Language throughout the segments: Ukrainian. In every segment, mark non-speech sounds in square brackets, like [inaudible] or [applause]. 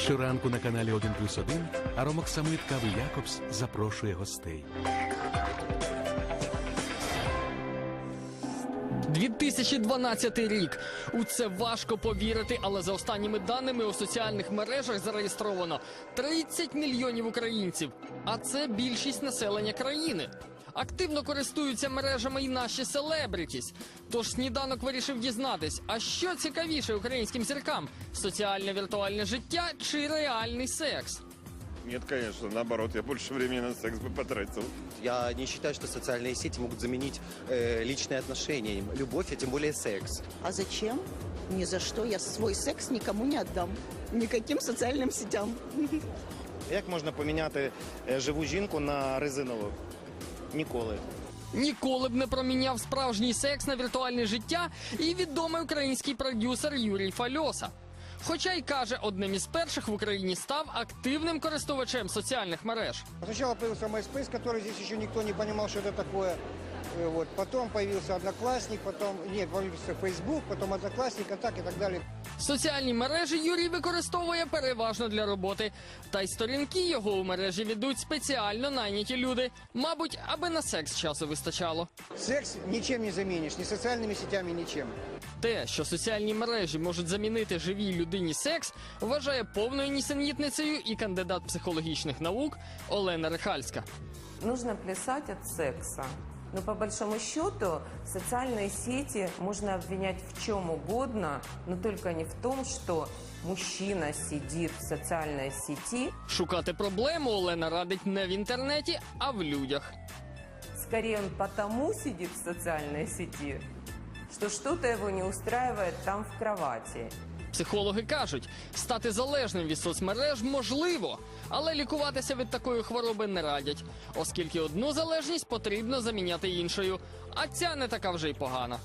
Щоранку на каналі 1 плюс 1 Аромоксамит Кави Якобс запрошує гостей. 2012 рік. У це важко повірити, але за останніми даними у соціальних мережах зареєстровано 30 мільйонів українців, а це більшість населення країни. Активно користуються мережами і наші селебритіс. Тож сніданок вирішив дізнатись, а що цікавіше українським зіркам: соціальне віртуальне життя чи реальний секс? Нет, конечно, наоборот, я больше времени на секс бы потратил. Я не считаю, что социальные сети могут заменить э, личные отношения, любовь, а тем более секс. А зачем? Ни за что. Я свой секс никому не отдам. Никаким социальным сетям. Як можна поміняти е, живу жінку на резинову? Ніколи. Ніколи б не проміняв справжній секс на віртуальне життя і відомий український продюсер Юрій Фальоса. Хоча й каже, одним із перших в Україні став активним користувачем соціальних мереж. Спочатку появився MySpace, який здесь ще ніхто не розумів, що це такое. Э, Вот. Потом появился Одноклассник, потом, нет, появился Facebook, потом Одноклассник, так и так далее. Соціальні мережі Юрій використовує переважно для роботи. Та й сторінки його у мережі ведуть спеціально найняті люди. Мабуть, аби на секс часу вистачало. Секс ничем не заменишь, ни социальными сетями, ничем. Те, що соціальні мережі можуть замінити живій людині секс, вважає повною нісенітницею і кандидат психологічних наук Олена Рихальська. нужно плясать от секса. Но по большому счету социальные сети можно обвинять в чем угодно, но только не в том, что мужчина сидит в социальной сети. Шукати проблему Олена радить не в інтернеті, а в людях. Скорее он потому сидит в социальной сети, что что-то его не устраивает там в кровати. Психологи кажуть, стати залежним від соцмереж можливо, але лікуватися від такої хвороби не радять, оскільки одну залежність потрібно заміняти іншою, а ця не така вже й погана.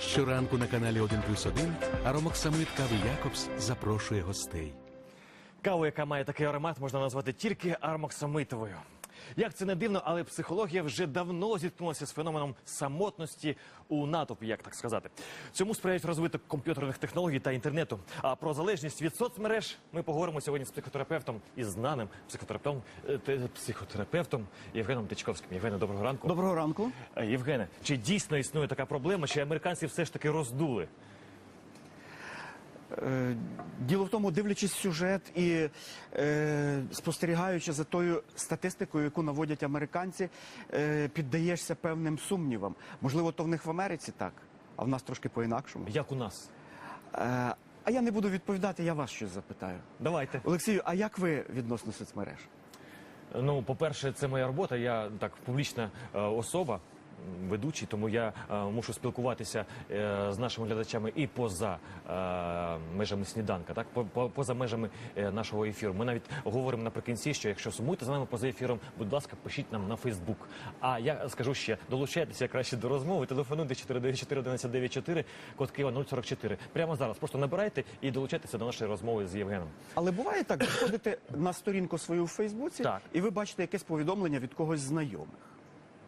Щоранку на каналі 1 плюс 1 Аромоксамит Кави Якобс запрошує гостей. Каву, яка має такий аромат, можна назвати тільки армоксамитовою. Як це не дивно, але психологія вже давно зіткнулася з феноменом самотності у натовпі, як так сказати. Цьому сприяють розвиток комп'ютерних технологій та інтернету. А про залежність від соцмереж ми поговоримо сьогодні з психотерапевтом і знаним психотерапевтом, е, психотерапевтом Євгеном Тичковським. Євгене, доброго ранку. Доброго ранку. Е, Євгене, чи дійсно існує така проблема, чи американці все ж таки роздули? Е, Діло в тому, дивлячись сюжет і е, спостерігаючи за тою статистикою, яку наводять американці, е, піддаєшся певним сумнівам. Можливо, то в них в Америці так, а в нас трошки по-інакшому. Як у нас? Е, а я не буду відповідати, я вас щось запитаю. Давайте. Олексію, а як ви відносно соцмереж? Ну, по-перше, це моя робота. Я так публічна е, особа. Ведучий, тому я е, мушу спілкуватися е, з нашими глядачами і поза е, межами сніданка, так по, по- поза межами нашого ефіру. Ми навіть говоримо наприкінці, що якщо сумуєте за нами поза ефіром, будь ласка, пишіть нам на Фейсбук. А я скажу ще долучайтеся краще до розмови. Телефонуйте 494 1194, код Києва 044. Прямо зараз. Просто набирайте і долучайтеся до нашої розмови з Євгеном. Але буває так, заходите на сторінку свою в Фейсбуці, Так. і ви бачите якесь повідомлення від когось знайомих.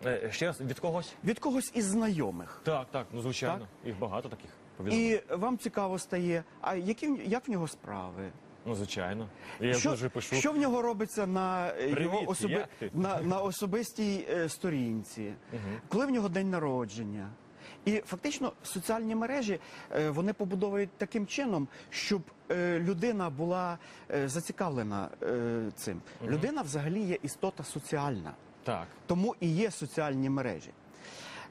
Е, ще раз від когось. Від когось із знайомих. Так, так, ну звичайно. Так? Їх багато таких повідомлень. І вам цікаво стає, а які, в- як в нього справи? Ну, звичайно. Я що, дуже пишу. що в нього робиться на е, Привіт, його особи... як ти? [laughs] на, на особистій е, сторінці, коли в нього день народження. І фактично соціальні мережі е, вони побудовують таким чином, щоб е, людина була е, зацікавлена е, цим. Людина взагалі є істота соціальна. Так. Тому і є соціальні мережі.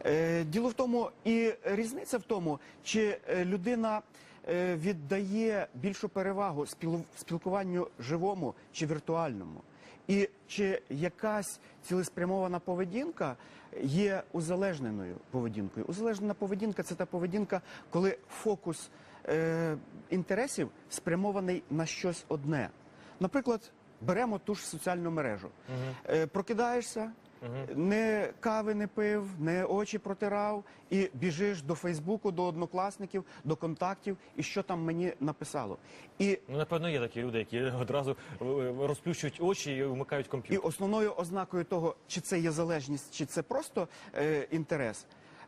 Е, Діло в тому, і різниця в тому, чи е, людина е, віддає більшу перевагу спіл- спілкуванню живому чи віртуальному, і чи якась цілеспрямована поведінка є узалежненою поведінкою. Узалежнена поведінка це та поведінка, коли фокус інтересів спрямований на щось одне. Наприклад, беремо ту ж соціальну мережу. Е, прокидаєшся, не кави не пив, не очі протирав, і біжиш до Фейсбуку, до однокласників, до контактів, і що там мені написало. І, Ну, напевно, є такі люди, які одразу е, розплющують очі і вмикають і комп'ютер. основною ознакою того, чи це є залежність, чи це просто е, інтерес.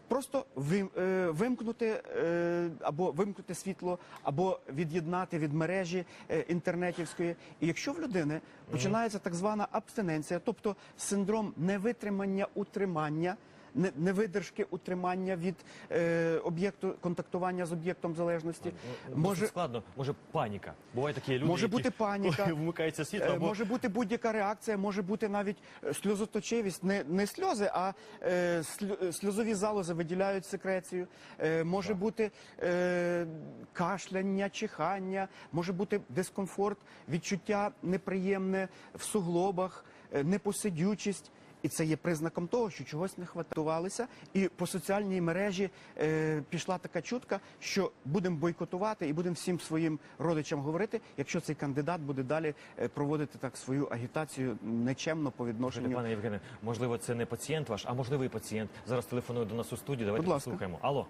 Просто е, вимкнути е, або вимкнути світло, або від'єднати від мережі е, інтернетівської. І якщо в людини починається так звана абстиненція, тобто синдром невитримання утримання. Не- Невидержки утримання від е, об'єкту контактування з об'єктом залежності, Може може складно, може паніка. Буває такі люди, Може які бути паніка. [laughs] вмикається світло. Е, Або... Може бути будь-яка реакція, може бути навіть е, сльозоточивість, не, не сльози, а е, сльозові залози виділяють секрецію. Е, може бути е, кашляння, чихання, може бути дискомфорт, відчуття неприємне в суглобах, е, непосидючість. І це є признаком того, що чогось не хватувалися. І по соціальній мережі е, пішла така чутка, що будемо бойкотувати і будемо всім своїм родичам говорити, якщо цей кандидат буде далі е, проводити так свою агітацію нечемно по відношенню. Пане Євгене, можливо, це не пацієнт ваш, а можливо і пацієнт. Зараз телефонує до нас у студію. Давайте послухаємо. Алло,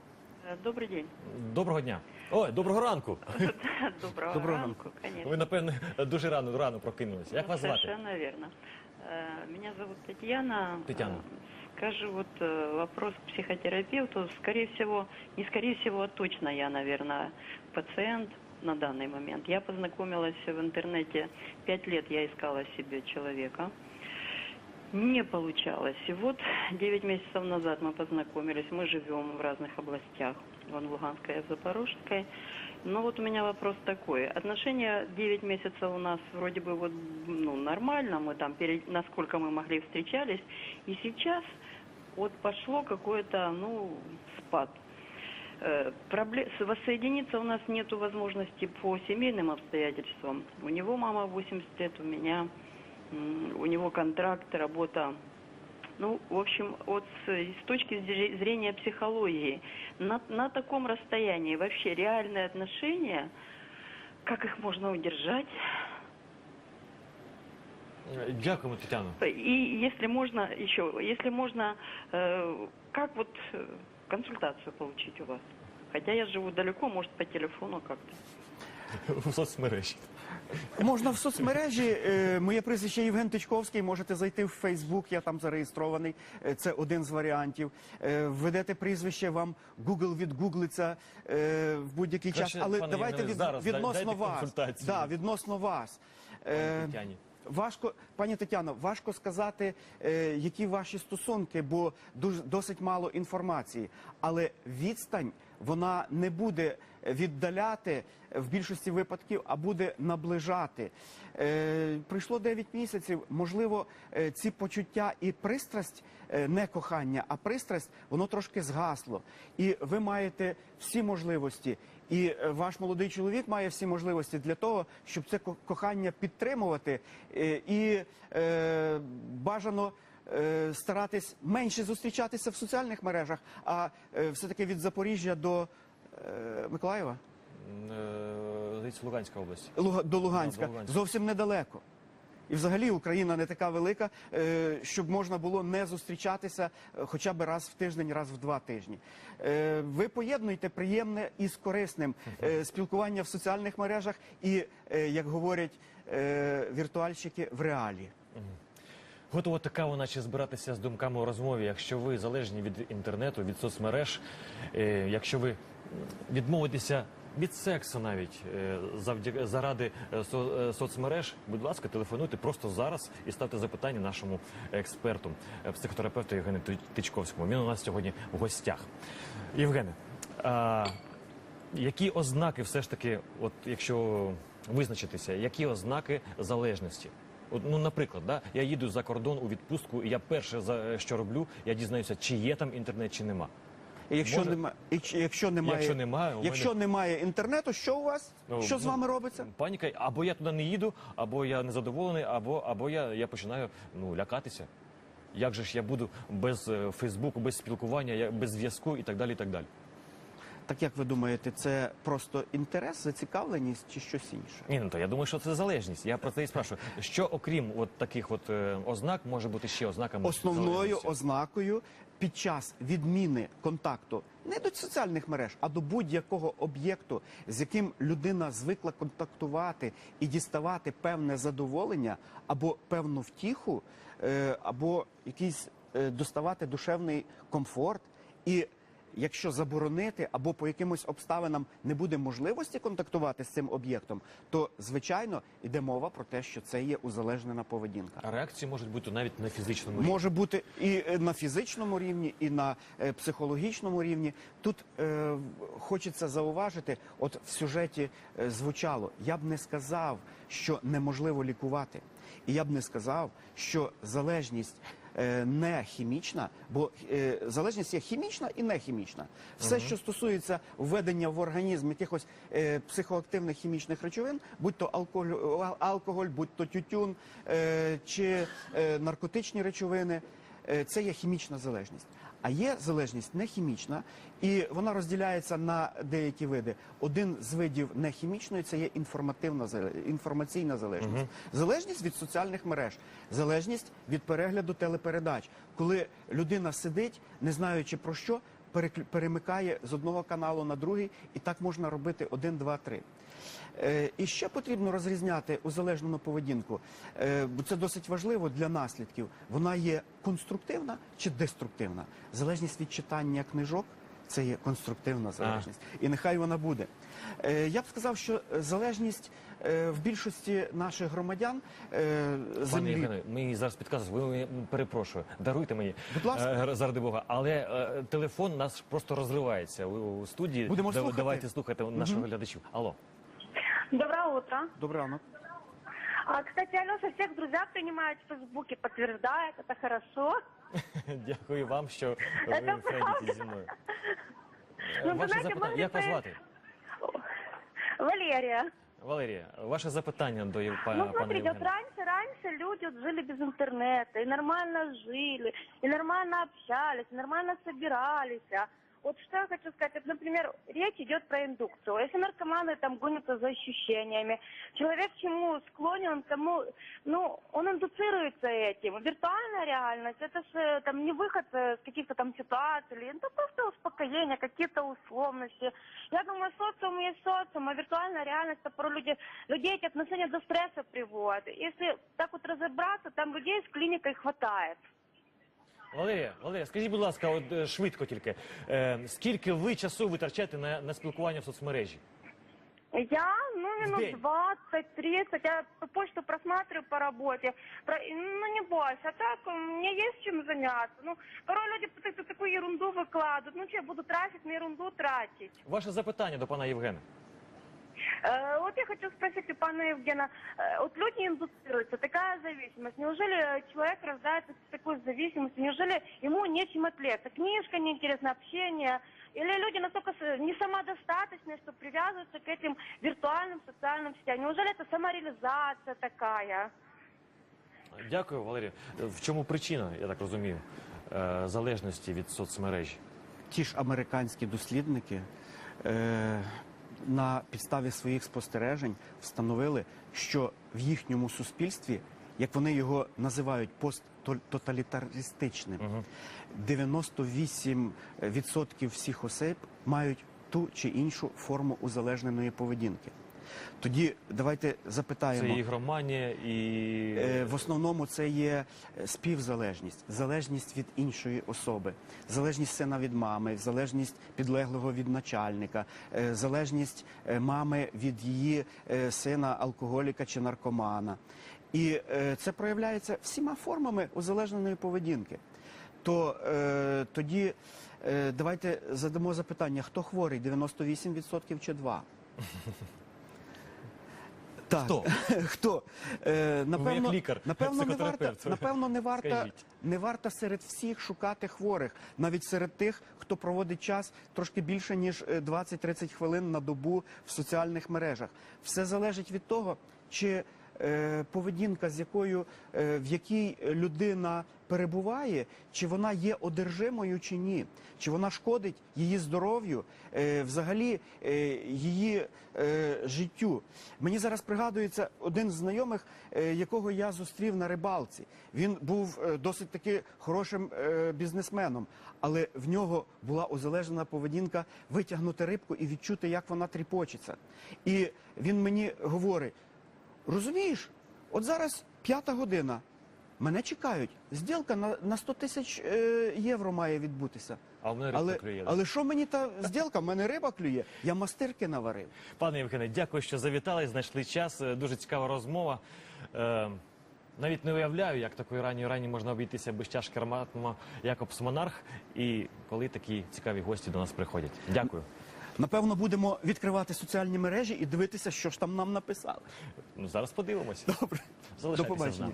Добрый день. доброго дня. Ой, доброго ранку. [laughs] Доброго, Доброго ранку, конечно. Ви напевне дуже рано рано прокинулися. Як Ну, вас звати? Совершенно верно. Э, Меня зовут Татьяна. Татьяна. Скажу, вот э, вопрос к психотерапевту. Скорее всего, не скорее всего, а точно я, наверное, пациент на данный момент. Я познакомилась в интернете, пять лет я искала себе человека. Не получалось. И вот 9 месяцев назад мы познакомились. Мы живем в разных областях. Вон в Луганской, в Запорожской. Но вот у меня вопрос такой. Отношения 9 месяцев у нас вроде бы вот, ну, нормально. Мы там, пере- насколько мы могли, встречались. И сейчас вот пошло какое-то, ну, спад. Э, пробле- с- Воссоединиться у нас нет возможности по семейным обстоятельствам. У него мама 80 лет, у меня, м, у него контракт, работа. Ну, в общем, вот с, точки зре- зрения психологии, на, на таком расстоянии вообще реальные отношения, как их можно удержать? Е, Дякуємо, Тетяно. И если можно еще, если можно, э, как вот э, консультацию получить у вас? Хотя я живу далеко, может по телефону как-то. [laughs] У соцмережі. Можна в соцмережі. е, Моє прізвище Євген Тичковський. Можете зайти в Фейсбук. Я там зареєстрований. Е, Це один з варіантів. Е, Введете прізвище, вам Google відгуглиться е, в будь-який час. Краще, Але пане давайте Євгене, від, зараз відносно дайте вас. консультацію. Да, відносно вас. Е, Тетяні. Важко, пані Тетяно, важко сказати, е, які ваші стосунки, бо дуже досить мало інформації. Але відстань вона не буде віддаляти в більшості випадків, а буде наближати. Е, пройшло 9 місяців. Можливо, е, ці почуття і пристрасть, е, не кохання, а пристрасть, воно трошки згасло. І ви маєте всі можливості. І е, ваш молодий чоловік має всі можливості для того, щоб це ко- кохання підтримувати і е, бажано. Е, Старатись менше зустрічатися в соціальних мережах, а е, все-таки від Запоріжжя до е, Миколаєва Е, Здається, Луганська область. Луга- до Луганська Да, до Луганська. зовсім недалеко. І взагалі Україна не така велика, е, щоб можна було не зустрічатися е, хоча б раз в тиждень, раз в два тижні. Е, Ви поєднуєте приємне із корисним Е, спілкування в соціальних мережах і, е, як говорять е, віртуальщики, в реалі. Готова така вона чи збиратися з думками у розмові. Якщо ви залежні від інтернету, від соцмереж, е, якщо ви відмовитеся від сексу навіть е, завдяки заради е, со- соцмереж, будь ласка, телефонуйте просто зараз і ставте запитання нашому експерту, психотерапевту Євгену Тичковському. Він у нас сьогодні в гостях. Євгене, а, які ознаки все ж таки, от якщо визначитися, які ознаки залежності? От, ну, наприклад, да, я їду за кордон у відпустку, і я перше за що роблю, я дізнаюся, чи є там інтернет, чи нема. І якщо Може- немає, якщо немає, Якщо немає, у якщо мене- немає інтернету, що у вас? Ну, що з ну, вами робиться? Паніка, або я туди не їду, або я незадоволений, або, або я, я починаю ну, лякатися. Як же ж я буду без е, Фейсбуку, без спілкування, я- без зв'язку і так далі. і так далі. Так як ви думаєте, це просто інтерес, зацікавленість чи щось інше? Ні, ну то я думаю, що це залежність. Я про це і спрашиваю. Що окрім от таких от е, ознак може бути ще ознаками Основною залежності? ознакою під час відміни контакту не до соціальних мереж, а до будь-якого об'єкту, з яким людина звикла контактувати і діставати певне задоволення або певну втіху, е, або якийсь е, доставати душевний комфорт. І якщо заборонити або по якимось обставинам не буде можливості контактувати з цим об'єктом, то звичайно йде мова про те, що це є узалежнена поведінка. А реакції можуть бути навіть на фізичному рівні. Може бути і е, на фізичному рівні, і на е, психологічному рівні. Тут е, хочеться зауважити, от в сюжеті е, звучало, я б не сказав, що неможливо лікувати, і я б не сказав, що залежність. Е, Не хімічна, бо е, залежність є хімічна і не хімічна. Все, що стосується введення в організм якихось е, психоактивних хімічних речовин, будь то алкоголь, алкоголь будь то тютюн чи наркотичні речовини, це є хімічна залежність. А є залежність не хімічна, і вона розділяється на деякі види. Один з видів нехімічної це є інформативна інформаційна залежність, залежність від соціальних мереж, залежність від перегляду телепередач, коли людина сидить, не знаючи про що, перемикає з одного каналу на другий, і так можна робити один, два, три. Е, І ще потрібно розрізняти узалежнену поведінку, Е, бо це досить важливо для наслідків. Вона є конструктивна чи деструктивна. Залежність від читання книжок це є конструктивна залежність. І нехай вона буде. Е, Я б сказав, що залежність е, в більшості наших громадян е, Пане землі. Євгене, мені зараз підказують, ви мені, перепрошую, даруйте мені, Будь ласка. е, заради Бога. Але е, телефон наш просто розривається у, у студії. Будемо Да- слухати. Давайте слухати наших глядачів. Алло. Доброе утро. Добрий ранок. А, кстати, Алеша всех в друзья принимает в Фейсбуке, подтверждает, это хорошо. [laughs] Дякую вам, що ви Це френдіті зі мною. Е, Ну, ви Ваше знаєте, запитання, може, як вас це- звати? Валерия. Валерія, ваше запитання до Єв- Ну, пана, пана смотрите, вот Євгена. раньше, раньше люди вот жили без интернета, и нормально жили, и нормально общались, и нормально собирались. а. Вот что я хочу сказать, вот, например, речь идет про индукцию. Если наркоманы там гонятся за ощущениями, человек к чему склонен, тому, ну, он индуцируется этим. Виртуальная реальность, это же там не выход э, с каких-то там ситуаций, или это просто успокоение, какие-то условности. Я думаю, социум есть социум, а виртуальная реальность, это порой люди, людей эти отношения до стресса приводят. Если так вот разобраться, там людей с клиникой хватает. Валерія, Валерія, скажіть, будь ласка, от е, швидко тільки, е, скільки ви часу витрачаєте на, на спілкування в соцмережі? Я, ну, В минут день? 20-30, я почту просматриваю по работе, Про- ну, не бойся, а так у меня есть чем заняться. Ну, порой люди пытаются такую ерунду выкладывают, ну, что я буду тратить на ерунду тратить. Ваше запитання до пана Євгена. Э, Вот я хочу спросить у пана Евгена, э, вот люди индуцируются, такая зависимость, неужели э, человек рождается с такой зависимостью, неужели ему нечем отвлечься, книжка неинтересна, общение, или люди настолько с- не самодостаточные, что привязываются к этим виртуальным социальным сетям, неужели это самореализация такая? Дякую, Валерія. Е, В чому причина, я так розумію, е, залежності від соцмережі? ті ж американські дослідники е, на підставі своїх спостережень встановили, що в їхньому суспільстві, як вони його називають, посттоталітаристичним, 98% всіх осіб мають ту чи іншу форму узалежненої поведінки. Тоді давайте Це запитаємо. ігроманія і Е, В основному це є е, співзалежність, залежність від іншої особи, залежність сина від мами, залежність підлеглого від начальника, е, залежність мами від її сина алкоголіка чи наркомана. І це проявляється всіма формами узалежненої поведінки. То е, тоді е, давайте задамо запитання: хто хворий? 98% чи 2%? Так. Хто? [laughs] Хто? Е, напевно, як лікар, напевно, не варто, напевно, не варто, не варто серед всіх шукати хворих, навіть серед тих, хто проводить час трошки більше ніж е, 20-30 хвилин на добу в соціальних мережах. Все залежить від того, чи е, поведінка, з якою е, в якій людина перебуває, чи вона є одержимою чи ні, чи вона шкодить її здоров'ю, е, взагалі е, її е, життю. Мені зараз пригадується один з знайомих, е, якого я зустрів на рибалці. Він був е, досить таки хорошим е, бізнесменом, але в нього була озалежена поведінка витягнути рибку і відчути, як вона тріпочеться. І він мені говорить: розумієш, от зараз п'ята година. Мене чекають. Зділка на, на 100 тисяч е, євро має відбутися. А в мене рибка Але, клює. але що мені та зділка? В мене риба клює. Я мастирки наварив. Пане Євгене, дякую, що завітали, знайшли час. Е, Дуже цікава розмова. Е, навіть не уявляю, як такої ранньої рані можна обійтися без чашки ароматного Якобс Монарх. І коли такі цікаві гості до нас приходять. Дякую. Напевно, будемо відкривати соціальні мережі і дивитися, що ж там нам написали. Ну зараз подивимося. Добре. Залишайтеся До побачення. з нами.